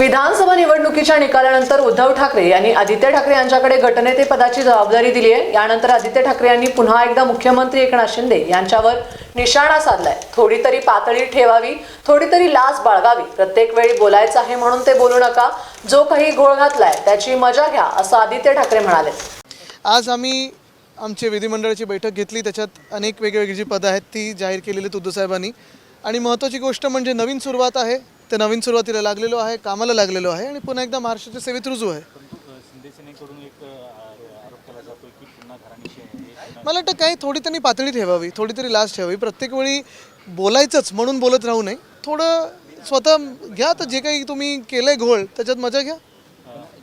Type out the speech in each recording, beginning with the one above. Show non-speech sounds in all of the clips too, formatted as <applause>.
विधानसभा निवडणुकीच्या निकालानंतर उद्धव ठाकरे यांनी आदित्य ठाकरे यांच्याकडे गटनेते पदाची जबाबदारी दिली आहे. यानंतर आदित्य ठाकरे यांनी पुन्हा एकदा मुख्यमंत्री एकनाथ शिंदे यांच्यावर निशाणा साधलाय. थोडी तरी पातळी ठेवावी थोडी तरी लाज बाळगावी. प्रत्येक वेळी बोलायचं आहे म्हणून ते बोलू नका. जो काही घोळ घातलाय त्याची मजा घ्या असं आदित्य ठाकरे म्हणाले. आज आम्ही आमची विधिमंडळाची बैठक घेतली. त्याच्यात अनेक वेगवेगळी जी पदं आहेत ती जाहीर केलेली आहेत उद्धव साहेबांनी. आणि महत्त्वाची गोष्ट म्हणजे नवीन सुरुवात आहे. ते नवीन सुरुवातीला लागलेलो आहे कामाला लागलेलो आहे आणि पुन्हा एकदा महाराष्ट्राच्या सेवेत रुजू आहे. मला वाटतं काही थोडी त्यांनी पातळी ठेवावी थोडी तरी लाज ठेवावी. प्रत्येक वेळी बोलायचंच म्हणून बोलत राहू नये. थोडं स्वतः घ्या तर जे काही तुम्ही केलंय घोळ त्याच्यात मजा घ्या.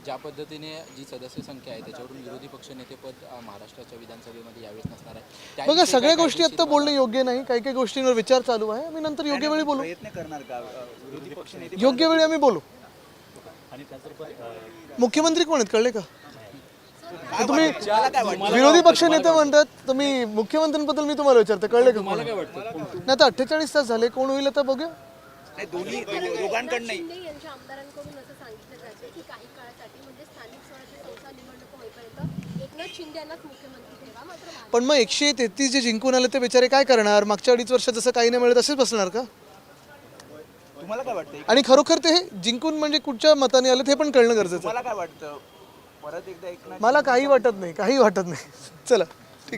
ज्या पद्धतीने जी सदस्य संख्या आहे त्याच्यावरून विरोधी पक्षनेतेपद महाराष्ट्राच्या विधानसभेमध्ये यावेळेस नसणार आहे. बघा सगळ्या गोष्टी आता बोलणं योग्य नाही. काही काही गोष्टींवर विचार चालू आहे. आम्ही नंतर योग्य वेळी बोलू. प्रयत्न करणार का? विरोधी पक्षनेते योग्य वेळी आम्ही बोलू. आणि मुख्यमंत्री कोण आहेत? कळले का? तुम्ही विरोधी पक्ष नेते म्हणतात तुम्ही मुख्यमंत्र्यांबद्दल मी तुम्हाला विचारतो. कळले का नाही आता अठ्ठेचाळीस तास झाले. कोण होईल आता बघूया. नाही दोन्ही दो- दोघांकडनं शिंदे यांच्या आमदारांकडून असं सांगितलं जातं की काही काळासाठी म्हणजे स्थानिक स्वराज्य संस्था निवडणूक होईपर्यंत एकनाथ शिंदे यांनाच मुख्यमंत्री ठेवा मात्र भाजप पण मग एकशे तेहतीस जे जिंकून आले ते बेचारे काय करणार? मागच्या अडीच वर्षात जसं काही नाही मिळत असेच बसणार का? तुम्हाला काय वाटतं आणि खरोखर ते जिंकून म्हणजे कुठच्या मताने आले ते पण कळणं गरजेचं आहे. तुम्हाला काय वाटतं? परत एकदा एकनाथ मला काही वाटत नाही काही वाटत नाही. <laughs> चला.